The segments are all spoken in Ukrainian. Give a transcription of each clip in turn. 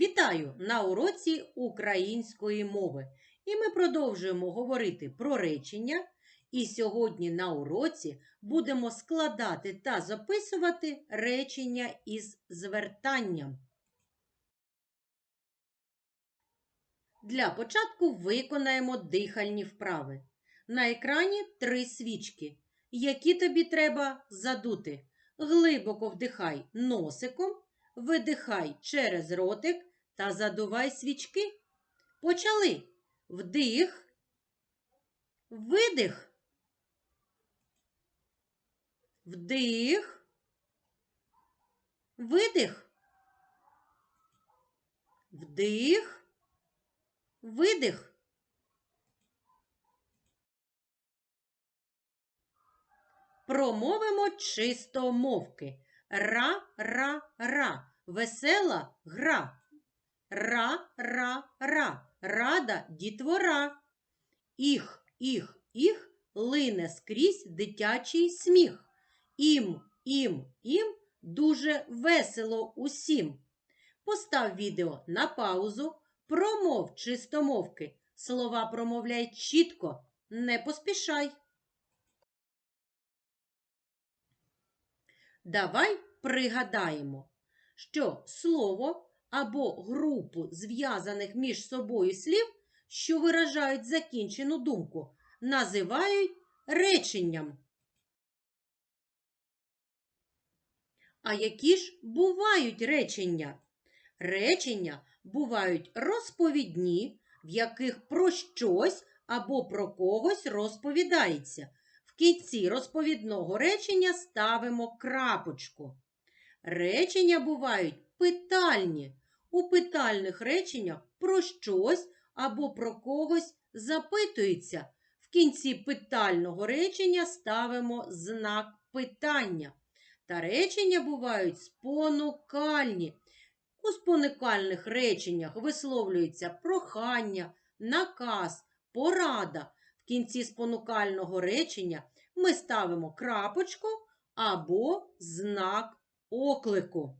Вітаю на уроці української мови. І ми продовжуємо говорити про речення. І сьогодні на уроці будемо складати та записувати речення із звертанням. Для початку виконаємо дихальні вправи. На екрані три свічки, які тобі треба задути. Глибоко вдихай носиком, видихай через ротик та задувай свічки. Почали. Вдих, видих. Вдих, видих. Вдих, видих. Промовимо чисто мовки. Ра-ра-ра. Весела гра. Ра-ра-ра. Рада дітвора. Іх, іх, іх лине скрізь дитячий сміх. Ім, ім, ім дуже весело усім. Постав відео на паузу, промов чистомовки. Слова промовляй чітко, не поспішай. Давай пригадаємо, що слово або групу зв'язаних між собою слів, що виражають закінчену думку, називають реченням. А які ж бувають речення? Речення бувають розповідні, в яких про щось або про когось розповідається. В кінці розповідного речення ставимо крапочку. Речення бувають питальні. У питальних реченнях про щось або про когось запитується. В кінці питального речення ставимо знак питання. Та речення бувають спонукальні. У спонукальних реченнях висловлюється прохання, наказ, порада. В кінці спонукального речення ми ставимо крапочку або знак оклику.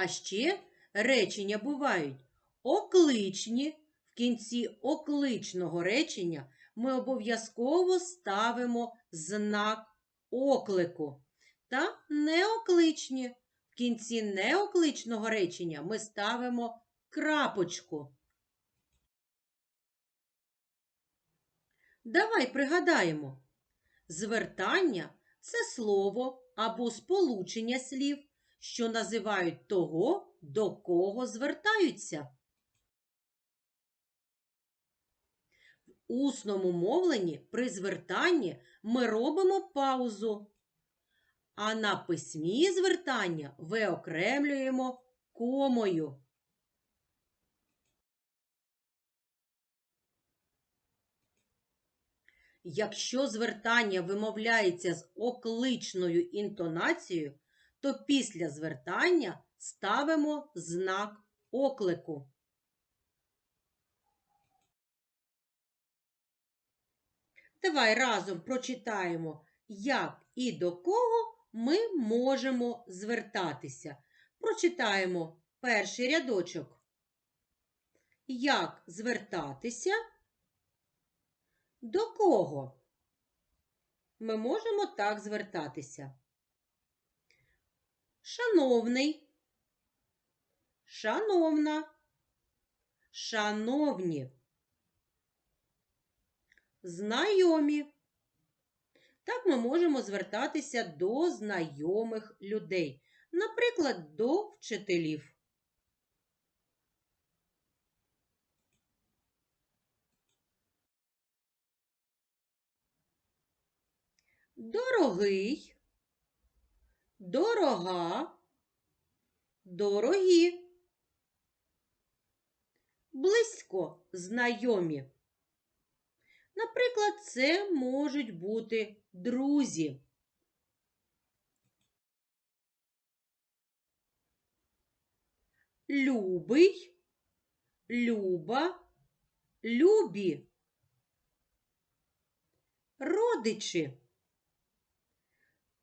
А ще речення бувають окличні. В кінці окличного речення ми обов'язково ставимо знак оклику. Та неокличні. В кінці неокличного речення ми ставимо крапочку. Давай пригадаємо. Звертання це слово або сполучення слів, що називають того, до кого звертаються. В усному мовленні при звертанні ми робимо паузу, а на письмі звертання виокремлюємо комою. Якщо звертання вимовляється з окличною інтонацією, то після звертання ставимо знак оклику. Давай разом прочитаємо, як і до кого ми можемо звертатися. Прочитаємо перший рядочок. Як звертатися? До кого? Ми можемо так звертатися. Шановний, шановна, шановні, знайомі. Так ми можемо звертатися до знайомих людей, наприклад, до вчителів. Дорогий, дорога, дорогі, близько знайомі. Наприклад, це можуть бути друзі. Любий, люба, любі. Родичі.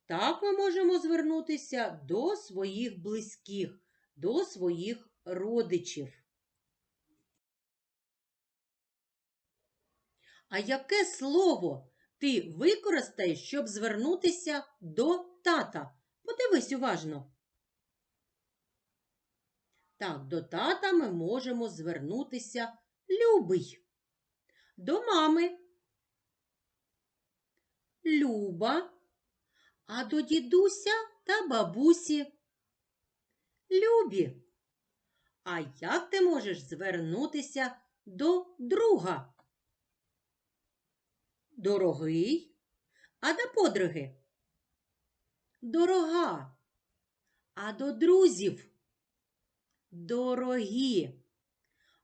Так ми можемо звернутися до своїх близьких, до своїх родичів. А яке слово ти використаєш, щоб звернутися до тата? Подивись уважно. Так, до тата ми можемо звернутися любий. До мами. Люба. А до дідуся та бабусі. Любі. А як ти можеш звернутися до друга? Дорогий. А до подруги? Дорога. А до друзів? Дорогі.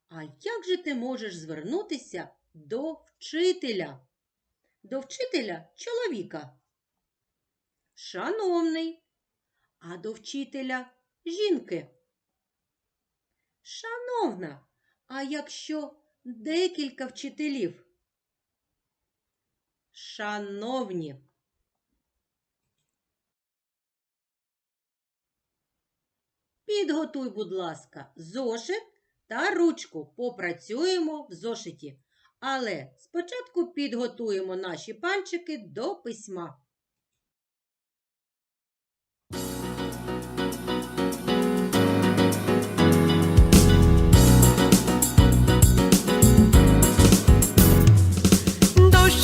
А як же ти можеш звернутися до вчителя? До вчителя чоловіка. Шановний. А до вчителя жінки. Шановна, а якщо декілька вчителів? Шановні. Підготуй, будь ласка, зошит та ручку. Попрацюємо в зошиті. Але спочатку підготуємо наші пальчики до письма.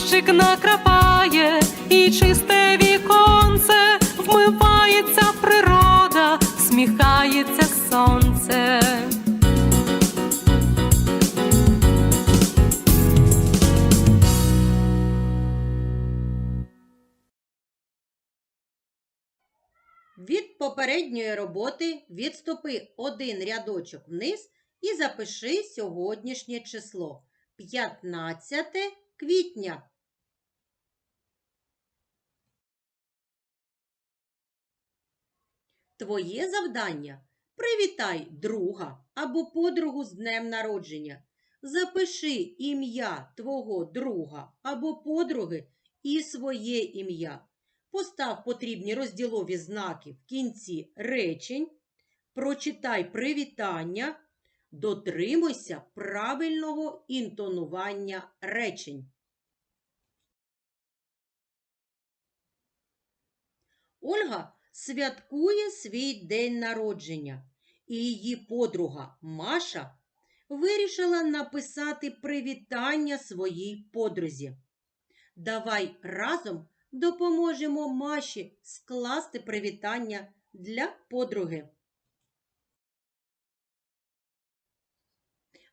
Дощик накрапає і чисте віконце, вмивається природа, сміхається сонце. Від попередньої роботи відступи один рядочок вниз і запиши сьогоднішнє число 15 квітня. Твоє завдання привітай друга або подругу з днем народження. Запиши ім'я твого друга або подруги і своє ім'я. Постав потрібні розділові знаки в кінці речень. Прочитай привітання. Дотримуйся правильного інтонування речень. Ольга святкує свій день народження, і її подруга Маша вирішила написати привітання своїй подрузі. Давай разом допоможемо Маші скласти привітання для подруги.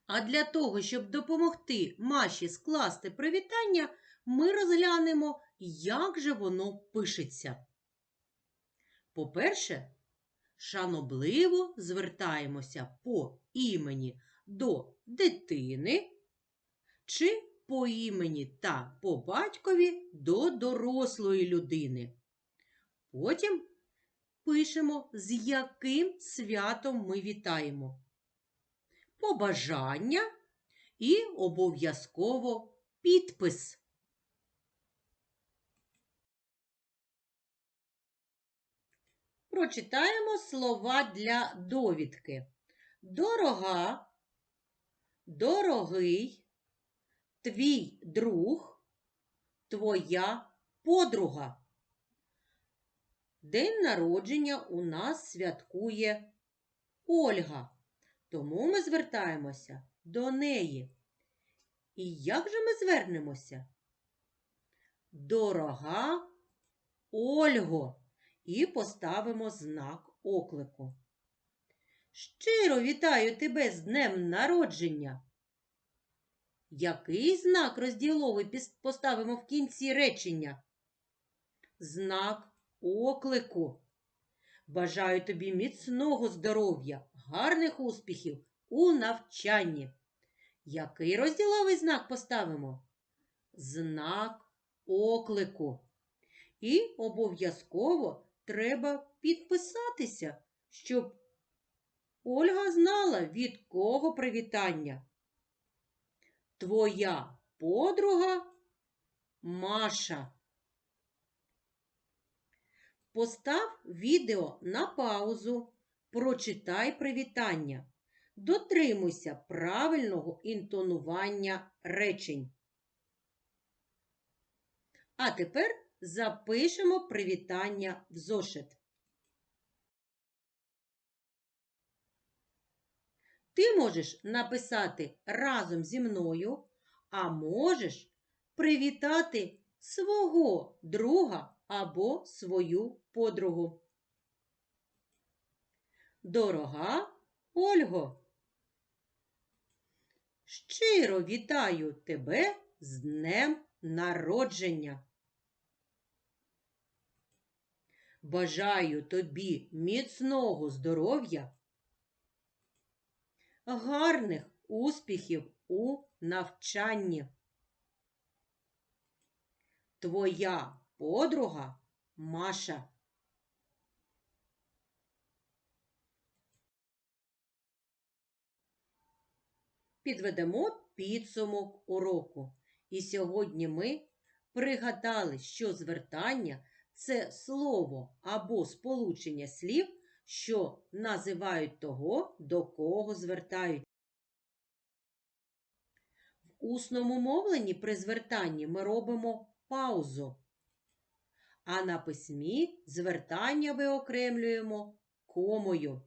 А для того, щоб допомогти Маші скласти привітання, ми розглянемо, як же воно пишеться. По-перше, шанобливо звертаємося по імені до дитини чи по імені та по батькові до дорослої людини. Потім пишемо, з яким святом ми вітаємо. Побажання і обов'язково підпис. Прочитаємо слова для довідки. Дорога, дорогий, твій друг, твоя подруга. День народження у нас святкує Ольга, тому ми звертаємося до неї. І як же ми звернемося? Дорога Ольго, і поставимо знак оклику. Щиро вітаю тебе з днем народження. Який знак розділовий поставимо в кінці речення? Знак оклику. Бажаю тобі міцного здоров'я, гарних успіхів у навчанні. Який розділовий знак поставимо? Знак оклику. І обов'язково треба підписатися, щоб Ольга знала, від кого привітання. Твоя подруга Маша. Постав відео на паузу, прочитай привітання. Дотримуйся правильного інтонування речень. А тепер запишемо привітання в зошит. Ти можеш написати разом зі мною, а можеш привітати свого друга або свою подругу. Дорога Ольго, щиро вітаю тебе з днем народження. Бажаю тобі міцного здоров'я, гарних успіхів у навчанні. Твоя подруга Маша. Підведемо підсумок уроку. І сьогодні ми пригадали, що звертання це слово або сполучення слів, що називають того, до кого звертають. В усному мовленні при звертанні ми робимо паузу, а на письмі звертання виокремлюємо комою.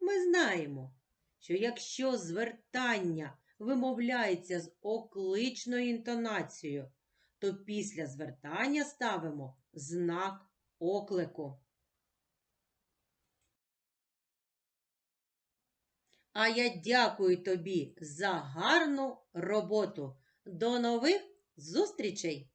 Ми знаємо, що якщо звертання вимовляється з окличною інтонацією, то після звертання ставимо знак оклику. А я дякую тобі за гарну роботу. До нових зустрічей!